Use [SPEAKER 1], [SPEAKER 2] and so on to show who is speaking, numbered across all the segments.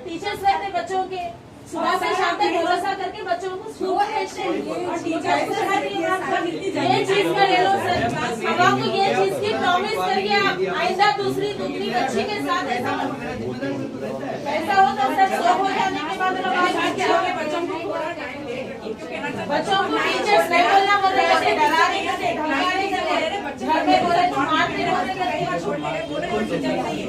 [SPEAKER 1] Teachers रहते हैं बच्चों के सुबह से शाम तक भरोसा करके बच्चों को स्कूल भेजते ये चीज़ करे लो सर अब आपको ये चीज़ की प्रॉमिस करिए आप आइंदा दूसरी दूसरी बच्ची के साथ ऐसा ऐसा हो तो सर सो हो जाने के बाद बच्चों को बच्चों को टीचर्स नहीं बोलना बोल रहे डरा नहीं घर में बोले तो
[SPEAKER 2] मारते रहते छोड़ने बोले टीचर नहीं है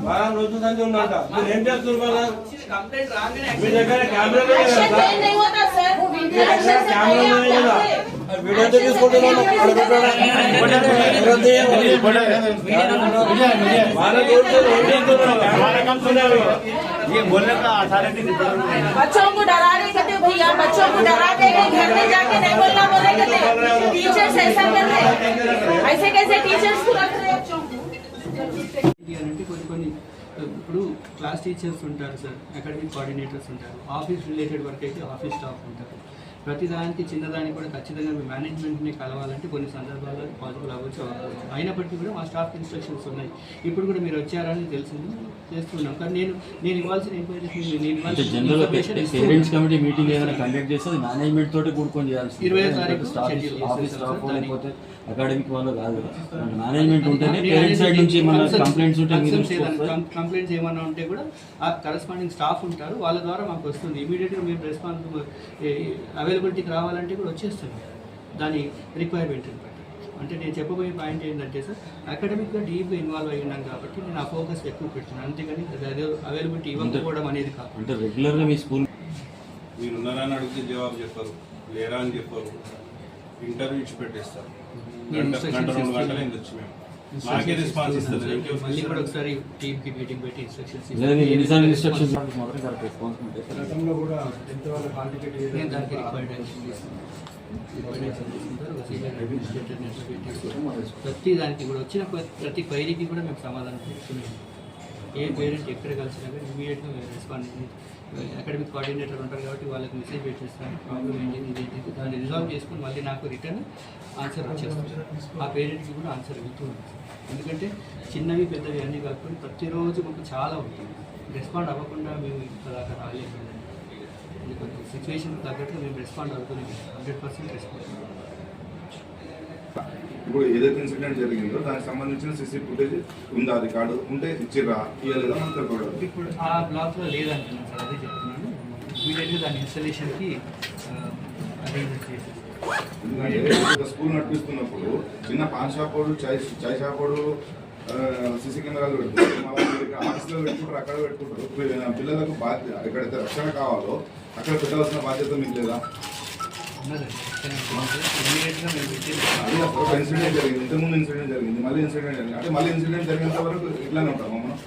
[SPEAKER 2] నడుస్తుంటుంది అది బాగా రోజుందని ఉన్నట మీరు ఏం చేస్తున్నారు మళ్ళా మీ దగ్గర కెమెరా లేదు
[SPEAKER 1] एक्शन
[SPEAKER 2] కదా
[SPEAKER 1] चेंज नहीं होता सर
[SPEAKER 2] మీ దగ్గర కెమెరా లేదు కదా వీడియో తీసుకుంటున్నాను వాళ్ళ రోజు ఏం చేస్తున్నారు
[SPEAKER 3] ये बोलने का अथॉरिटी
[SPEAKER 1] बच्चों को डरा रहे कहते भैया बच्चों को डरा देंगे घर में जाके नहीं बोलना बोले कहते टीचर्स ऐसा कर रहे हैं ऐसे कैसे टीचर्स को रख रहे
[SPEAKER 4] ఇప్పుడు క్లాస్ టీచర్స్ ఉంటారు సార్ అకాడమిక్ కోఆర్డినేటర్స్ ఉంటారు. ఆఫీస్ రిలేటెడ్ వర్క్ అయితే ఆఫీస్ స్టాఫ్ ఉంటారు. ప్రతి దానికి చిన్నదానికి కూడా ఖచ్చితంగా మీ మేనేజ్మెంట్ని కలవాలంటే కొన్ని సందర్భాల్లో పాసిబుల్ అవ్వచ్చు అవ్వకపోవచ్చు. అయినప్పటికీ కూడా మా స్టాఫ్ ఇన్స్ట్రక్షన్స్ ఉన్నాయి ఇప్పుడు కూడా మీరు వచ్చారని తెలిసింది చేస్తున్నాం కానీ నేను నేను ఇవ్వాల్సిన ఎంక్వైరీస్
[SPEAKER 5] పేరెంట్స్. కమిటీ మీటింగ్ ఏదైనా కండక్ట్ చేస్తే మేనేజ్మెంట్ తోటి కూడుకొని చేయాల్సింది
[SPEAKER 4] ఇరవై తారీఖు
[SPEAKER 5] స్టాఫ్ ఆఫీస్. లేకపోతే అకాడమిక్ వాళ్ళు కాదు మేనేజ్మెంట్ ఉంటేనే పేరెంట్స్ సైడ్ నుంచి కంప్లైంట్స్ ఉంటే
[SPEAKER 4] కంప్లైంట్స్ ఏమైనా ఉంటే కూడా ఆ కరస్పాండింగ్ స్టాఫ్ ఉంటారు వాళ్ళ ద్వారా మాకు వస్తుంది ఇమీడియట్గా మీరు రెస్పాన్స్ అవైలబిలిటీకి రావాలంటే కూడా వచ్చేస్తుంది. దాని రిక్వైర్మెంట్ బట్టి అంటే నేను చెప్పబోయే పాయింట్ ఏంటంటే సార్ అకాడమిక్గా డీప్గా ఇన్వాల్వ్ అయి ఉన్నాం కాబట్టి నేను ఆ ఫోకస్ ఎక్కువ పెడుతున్నాను. అంతేగాని అదే అవైలబిలిటీ ఇవ్వకపోవడం అనేది కాదు.
[SPEAKER 5] అంటే రెగ్యులర్గా మీ స్కూల్
[SPEAKER 6] మీరు ఉన్నారని అడిగితే జవాబు చెప్పరు లేరా అని చెప్పరు. ఇంటర్వ్యూ ఇచ్చి పెట్టేస్తారు గంట రెండు. గంటలు మేము. రెస్పాన్స్
[SPEAKER 4] మళ్ళీ కూడా ఒకసారి మీటింగ్ పెట్టి ఇన్స్ట్రక్షన్స్
[SPEAKER 5] లేదా మీరు ఎన్నిసార్లు ఇన్స్ట్రక్షన్స్ మాత్రం కరెక్ట్ రెస్పాన్సిబిలిటీ
[SPEAKER 2] గతంలో కూడా వాళ్ళ
[SPEAKER 4] నేను దానికి రిక్వైర్డ్ యాక్షన్ తీసుకుంటారు ప్రతి దానికి కూడా వచ్చిన ప్ర- ప్రతి క్వైరీకి కూడా మేము సమాధానం చెప్తున్నాం ఏ పేరెంట్ ఎక్కడ కలిసినా కానీ ఇమీడియట్గా రెస్పాండ్ అకాడమిక్ కోఆర్డినేటర్ ఉంటారు కాబట్టి వాళ్ళకి మెసేజ్ పెట్టేస్తాను ప్రాబ్లం ఏంటి? ఇది ఏంటి? దాన్ని రిజాల్వ్ చేసుకుని మళ్ళీ నాకు రిటర్న్ ఆన్సర్ వచ్చేస్తాను ఆ పేరెంట్కి కూడా ఆన్సర్ వెళ్తూ ఉంటుంది ఎందుకంటే చిన్నవి పెద్దవి అన్నీ కాకుండా ప్రతిరోజు మాకు చాలా ఉంటుంది రెస్పాండ్ అవ్వకుండా మేము ఇక్కడ దాకా కొంచెం సిచ్యువేషన్ తగ్గట్టుగా మేము రెస్పాండ్ అవుతున్నాం హండ్రెడ్ పర్సెంట్ రెస్పాండ్
[SPEAKER 7] ఇప్పుడు ఏదైతే ఇన్సిడెంట్ జరిగిందో దానికి సంబంధించిన సీసీ ఫుటేజ్ ఉందా? రికార్డు ఉంటే ఇచ్చిర్రా? ఇవ్వలేదా మనం తెలుసుకోవడం
[SPEAKER 4] ఇప్పుడు ఆ బ్లాక్లో లేదంటున్నాను సార్ అదే చెప్తున్నాను. దాని ఇన్స్టలేషన్కి అరేంజ్ చేసేసి.
[SPEAKER 7] ఎందుకంటే ఒక స్కూల్ నడిపిస్తున్నప్పుడు చిన్న పాన్ షాప్ వాడు చాయ్ చాయ్ షాప్ వాడు సీసీ కెమెరాలు పెట్టుకుంటారు. ఆఫీస్లో పెట్టుకుంటారు అక్కడ పెట్టుకుంటారు. పిల్లలకు బాధ్యత ఎక్కడైతే రక్షణ కావాలో అక్కడ పెట్టాల్సిన బాధ్యత మీకు లేదా? ఇన్సిడెంట్ జరిగింది ఇంతకుముందు ఇన్సిడెంట్ జరిగింది. మళ్ళీ ఇన్సిడెంట్ జరిగింది. అంటే మళ్ళీ ఇన్సిడెంట్ జరిగేంత వరకు ఇట్లానే ఉంటాం మనం